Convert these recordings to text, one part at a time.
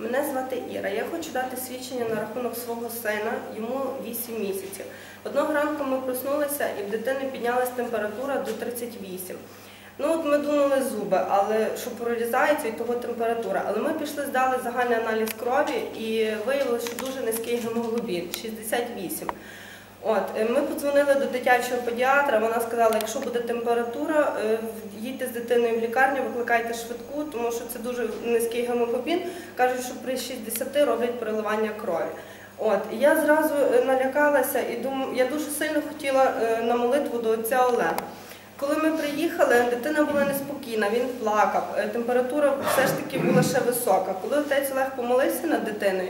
Мене звати Іра. Я хочу дати свідчення на рахунок свого сина, йому 8 місяців. Одного ранку ми проснулися і в дитини піднялась температура до 38. Ну от ми думали зуби, але що прорізається і того температура. Але ми пішли, здали загальний аналіз крові і виявили, що дуже низький гемоглобін 68. От, е, ми подзвонили до дитячого педіатра. Вона сказала, якщо буде температура, е, їдьте з дитиною в лікарню, викликайте швидку, тому що це дуже низький гемоглобін. Кажуть, що при 60 роблять переливання крові. От я зразу е, налякалася і думаю, я дуже сильно хотіла на молитву до отця Олега. Коли ми приїхали, дитина була неспокійна, він плакав, температура все ж таки була ще висока. Коли отець Олег помолився над дитиною,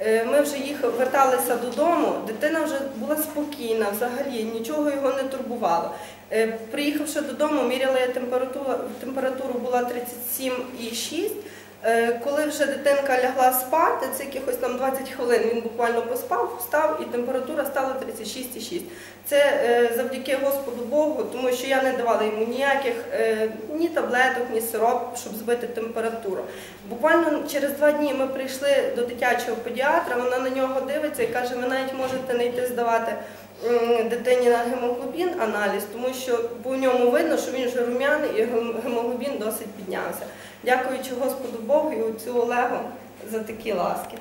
ми вже їх верталися додому, дитина вже була спокійна, взагалі нічого його не турбувало. Е, Приїхавши додому, міряла я температуру, температуру була 37,6. Е, Коли вже дитинка лягла спати, це якихось там 20 хвилин, він буквально поспав, встав і температура стала 36,6. Це е, завдяки Господу Богу, тому що я не давала йому ніяких е, ні таблеток, ні сироп, щоб збити температуру. Буквально через два дні ми прийшли до дитячого педіатра, вона на нього дивиться і каже, ви навіть можете не йти здавати дитині на гемоглобін аналіз, тому що по ньому видно, що він вже рум'яний і гемоглобін досить піднявся. Дякуючи Господу Богу і отцю Олегу за такі ласки.